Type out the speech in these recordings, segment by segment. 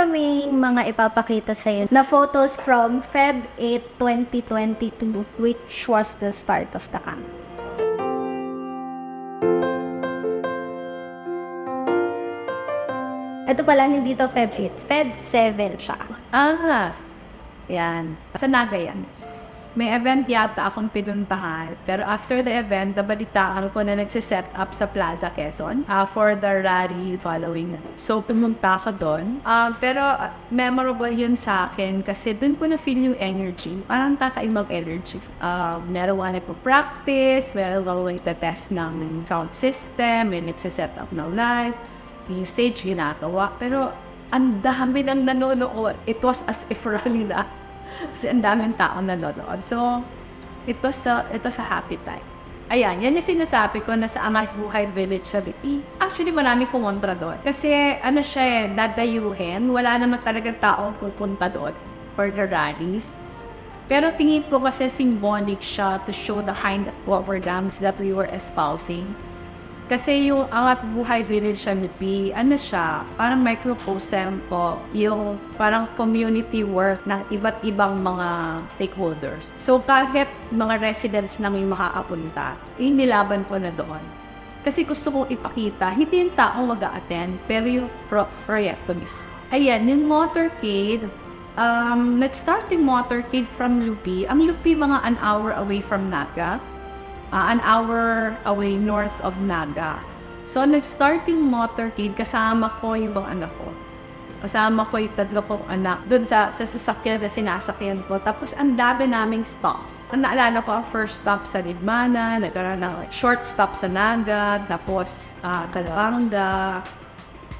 kaming mga ipapakita sa iyo na photos from Feb 8, 2022, which was the start of the camp. Ito pala, hindi to Feb 8, Feb 7 siya. Ah, yan. Sa Naga yan. May event yata akong pinuntahan. Pero after the event, nabalitaan ko na nagsiset up sa Plaza Quezon ah, for the rally following. So, pumunta ako doon. Ah, pero ah, memorable yun sa akin kasi doon ko na-feel yung energy. Parang kakaibang energy. Uh, meron ako nagpo-practice, meron ako nagtatest ng sound system, may nagsiset up ng light, yung stage ginagawa. Pero ang dami nang nanonood. It was as if rally na. Kasi ang daming tao nanonood. So, ito sa, ito sa happy time. Ayan, yan yung sinasabi ko na sa Amat Buhay Village sa BP. Actually, marami kumontra doon. Kasi, ano siya eh, dadayuhin. Wala naman talagang tao pupunta doon for the rallies. Pero tingin ko kasi symbolic siya to show the kind of programs that we were espousing. Kasi yung Angat Buhay BP, ano siya, parang microcosm po, yung parang community work ng iba't ibang mga stakeholders. So kahit mga residents na may makakapunta, inilaban ko na doon. Kasi gusto kong ipakita, hindi yung tao mag attend pero yung pro- proyekto mismo. Ayan, yung motorcade, um, nag-start yung motorcade from Lupi. Ang Lupi mga an hour away from Naga uh, an hour away north of Naga. So, nag-start yung motorcade, kasama ko yung anak ko. Kasama ko yung tatlo kong anak doon sa, sa sasakyan na sinasakyan ko. Tapos, ang dami naming stops. Ang naalala ko, ang first stop sa Libmana, nagkaroon ng short stop sa Naga, tapos uh, Kalawanga,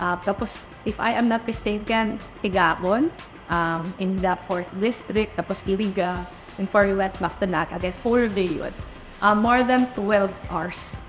uh, tapos, if I am not mistaken, Igabon, um, in the 4th District, tapos Iriga, and before we went back to Naga, again, full day yun uh, more than 12 hours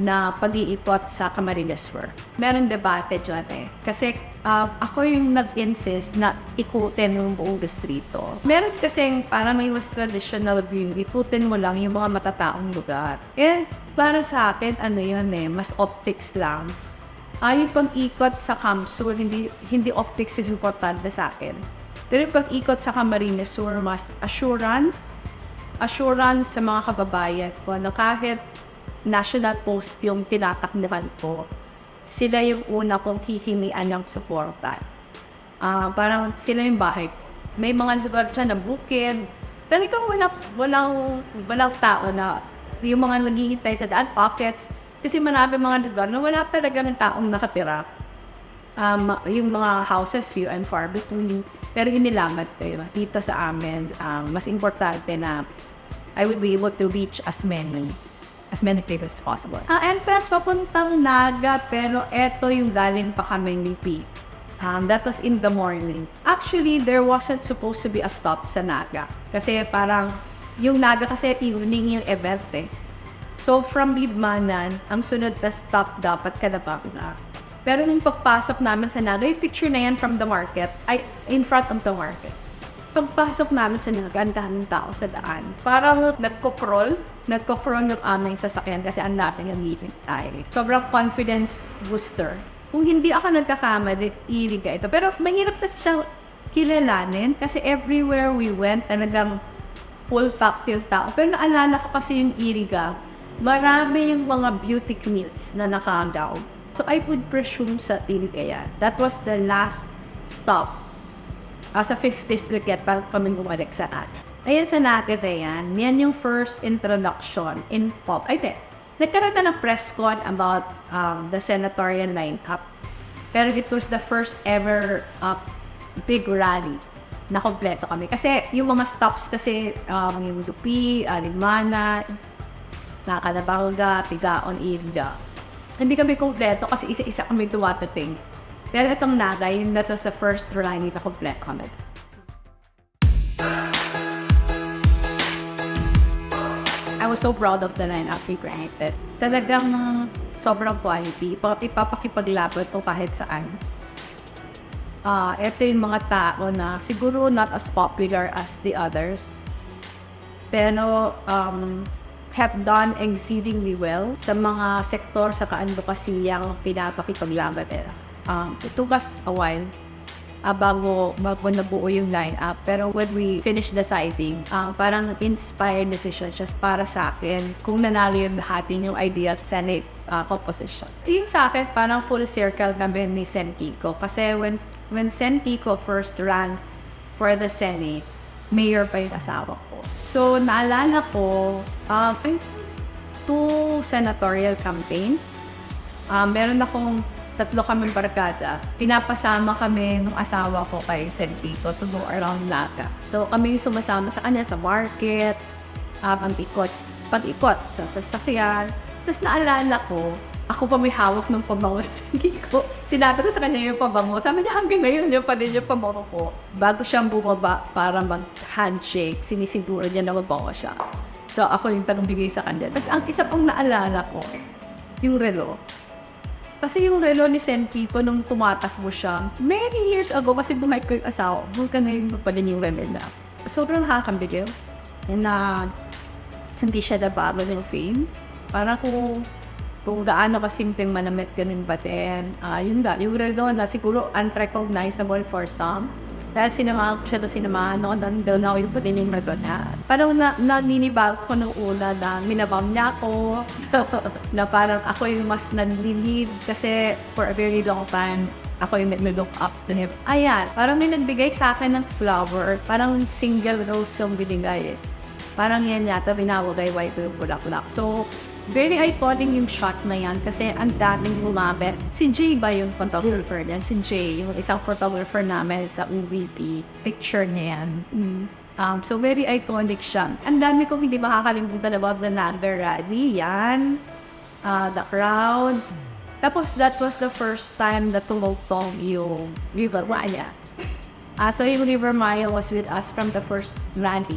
na pag-iikot sa Camarines Sur. Meron debate dyan eh. Kasi uh, ako yung nag-insist na ikutin yung buong distrito. Meron kasing parang may mas traditional view, ikutin mo lang yung mga matataong lugar. Eh, para sa akin, ano yun eh, mas optics lang. Ah, yung pag-ikot sa Camsur, hindi, hindi optics yung importante sa akin. Pero yung pag-ikot sa Camarines Sur, mas assurance, assurance sa mga kababayan ko na kahit national post yung tinataknikan ko, sila yung una kong hihimian ng suporta. Ah, parang sila yung bahay. May mga lugar dyan na bukid. Talagang wala, walang, walang tao na yung mga naghihintay sa daan pockets. Kasi marami mga lugar na wala talaga ng taong nakatira. Um, yung mga houses few and far between. Pero inilamat ko yun. Dito sa amin, um, mas importante na I would be able to reach as many as many people as possible. Ah, entrance papuntang Naga, pero eto yung galing pa kami ni P. Um, that was in the morning. Actually, there wasn't supposed to be a stop sa Naga. Kasi parang, yung Naga kasi evening yung event eh. So, from Libmanan, ang sunod na stop dapat Kalabang na. Pero nung pagpasok namin sa Naga, yung picture na yan from the market, ay in front of the market pagpasok namin sa Naga, ang daming tao sa daan. Parang nagko-crawl, nagko-crawl yung aming sasakyan kasi ang dami ng meeting tayo. Sobrang confidence booster. Kung hindi ako nagkakamali, iriga ito. Pero mahirap kasi siyang kilalanin kasi everywhere we went, talagang full yung tao. Pero naalala ko kasi yung iriga, marami yung mga beauty queens na nakagaw. So I would presume sa iriga yan. That was the last stop uh, sa 5th district yet pa kami bumalik sa at. Ayan sa natin na yan, yan yung first introduction in pop. Ay, di. Nagkaroon na ng press con about um, the senatorial lineup. Pero it was the first ever uh, big rally na kompleto kami. Kasi yung mga stops kasi, um, yung Dupi, Alimana, Nakalabanga, Pigaon, Ilga. Hindi kami kompleto kasi isa-isa kami duwatating. Pero itong Nagay, that was the first rally na complete kami. I was so proud of the lineup we created. Talagang sobrang quality. Pa- Ipapakipaglaban to kahit saan. Ah, ito yung mga tao na siguro not as popular as the others. Pero um, have done exceedingly well sa mga sektor sa kaadvokasiyang pinapakipaglaban nila. Um, it took us a while ah, bago, bago nabuo yung lineup. Pero when we finished deciding, ah, parang inspired decision siya para sa akin kung nanalo yung lahatin yung ideal Senate ah, composition. Yung sa akin, parang full circle kami ni Sen Kiko. Kasi when, when Sen Kiko first ran for the Senate, mayor pa yung asawa ko. So, naalala ko, um, ay, two senatorial campaigns. Um, meron akong tatlo kami barkada. Pinapasama kami ng asawa ko kay Sen Tito to go around Naga. So kami yung sumasama sa kanya sa market, um, ang ikot, pag-ikot sa sasakyan. Tapos naalala ko, ako pa may hawak ng pabango ng Sen Kiko. Sinabi ko sa kanya yung pabango. Sabi niya hanggang ngayon yung pa din yung pabango ko. Bago siyang bumaba para mag-handshake, sinisiguro niya na mabango siya. So ako yung tagbigay sa kanya. Tapos ang isa pang naalala ko, yung relo. Kasi yung relo ni Sen Kiko nung tumatakbo siya, many years ago, kasi bumalik ko yung asawa, hanggang ngayon pa din yung relo na. Sobrang nakakambigil na hindi siya nabago ng fame. Parang kung kung gaano kasimpleng manamit ganun ba din. Ah, yun nga, yung relo na siguro unrecognizable for some. Dahil sinamahan ko siya doon, sinamahan ako, nandun ako yung pa din yung relo na. Parang na, naninibag ko nung una na minabam niya ako, na parang ako yung mas nag-lead kasi for a very long time, ako yung nag-look up to him. Ayan, parang may nagbigay sa akin ng flower, parang single rose yung binigay eh. Parang yan yata binawagay white yung bulak-bulak. So, very iconic yung shot na yan kasi ang daming lumapit. Si Jay ba yung photographer niyan? Si Jay, yung isang photographer namin sa UVP. Picture niya yan. Mm. Um, so, very iconic siya. Ang dami kong hindi makakalimutan about the Nander Rally. Yan. Uh, the crowds. Tapos, that was the first time na tumugtong yung River Maya. Ah, so yung River Maya was with us from the first rally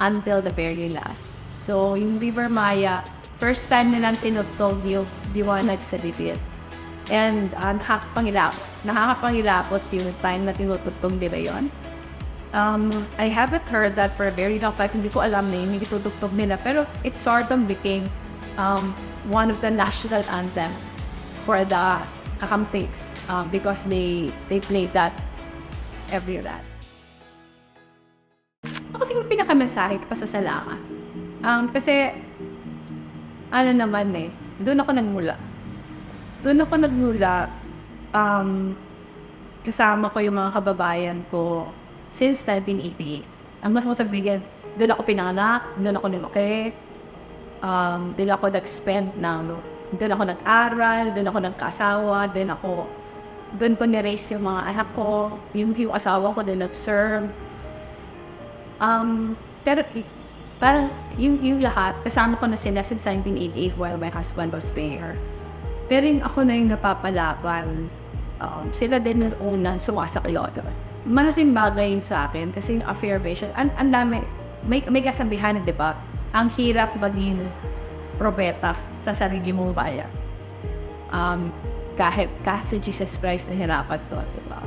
until the very last. So yung River Maya, first time nilang tinugtog yung Diwanag sa Bibir. And uh, nakakapangilapot. Nakakapangilapot yung time na tinutugtog nila yun. Um, I haven't heard that for a very long time. Hindi ko alam na yun, hindi tutugtog nila. Pero it sort of became um, one of the national anthems for the Kakampigs um, because they they played that every rally. Ako siguro pinakamensahe pa sa Salaka. Um, kasi, ano naman eh, doon ako nagmula. Doon ako nagmula, um, kasama ko yung mga kababayan ko since 1988. Ang mas masabihin, doon ako pinanganak, doon ako lumaki, um, doon ako nag-spend ng, doon ako nag-aral, doon ako nagkasawa, doon ako, doon ko ni-raise yung mga anak ko, yung, yung asawa ko doon nag-serve. Um, pero parang yung, yung lahat, kasama ko na sila since 1988 while my husband was there. Pero yung ako na yung napapalaban, um, sila din yung unang sumasaklodo. Malaking bagay yun sa akin kasi yung affirmation, ang, ang dami, may, may kasabihan, di ba? Ang hirap maging propeta sa sarili mong bayan. Um, kahit, kahit si Jesus Christ na hirapan to, di ba?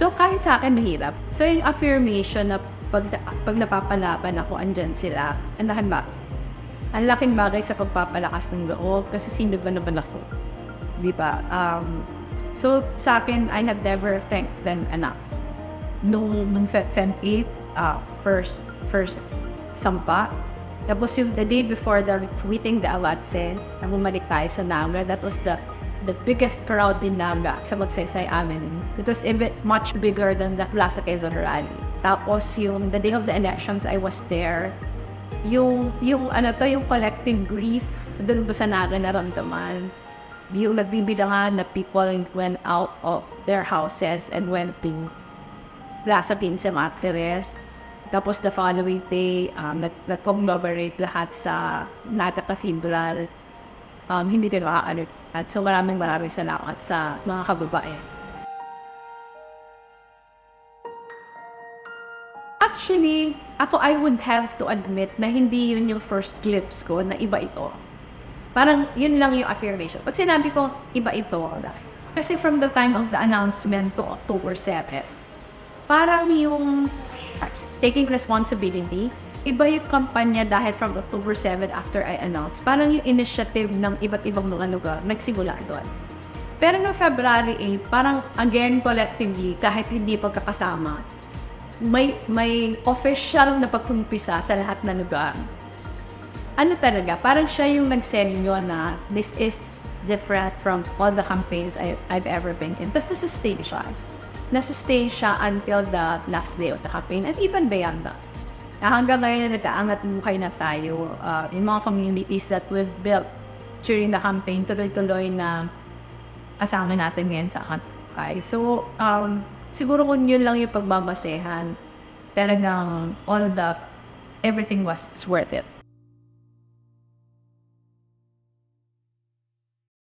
So, kahit sa akin mahirap. So, yung affirmation na pag, pag napapalaban ako, andyan sila. Laking ba? Ang laking bagay sa pagpapalakas ng loob kasi sino ba naman ako? Di ba? Um, so, sa akin, I have never thanked them enough. Nung, nung Feb, Feb 8, uh, first, first sampa, tapos yung the day before the quitting the Alatse, na bumalik tayo sa Naga, that was the the biggest crowd in Naga sa magsaysay amin. It was a bit much bigger than the Plaza Quezon Rally. Tapos yung the day of the elections, I was there. Yung, yung ano to, yung collective grief, doon ba sa Naga naramdaman? Yung nagbibilangan na people went out of their houses and went to Plaza Pinsa Martires. Tapos the following day, um, nag- nag-conglomerate lahat sa Naga Cathedral. Um, hindi din makakaano. At so maraming maraming salamat sa mga kababayan. Actually, ako I would have to admit na hindi yun yung first clips ko na iba ito. Parang yun lang yung affirmation. Pag sinabi ko, iba ito. Kasi from the time of the announcement to October 7, parang yung taking responsibility, iba yung kampanya dahil from October 7 after I announced. Parang yung initiative ng iba't ibang mga lugar nagsimula doon. Pero no February 8, parang again collectively, kahit hindi pagkakasama, may may official na pagkumpisa sa lahat na lugar. Ano talaga, parang siya yung nag-sell nyo na this is different from all the campaigns I, I've ever been in. Tapos nasustain siya. Nasustain siya until the last day of the campaign and even beyond that. Na hanggang ngayon na nag-aangat buhay na tayo, uh, yung mga communities that we've built during the campaign, tuloy-tuloy na kasama natin ngayon sa kampay. So, um, siguro kung yun lang yung pagbabasehan, talagang all the, everything was worth it.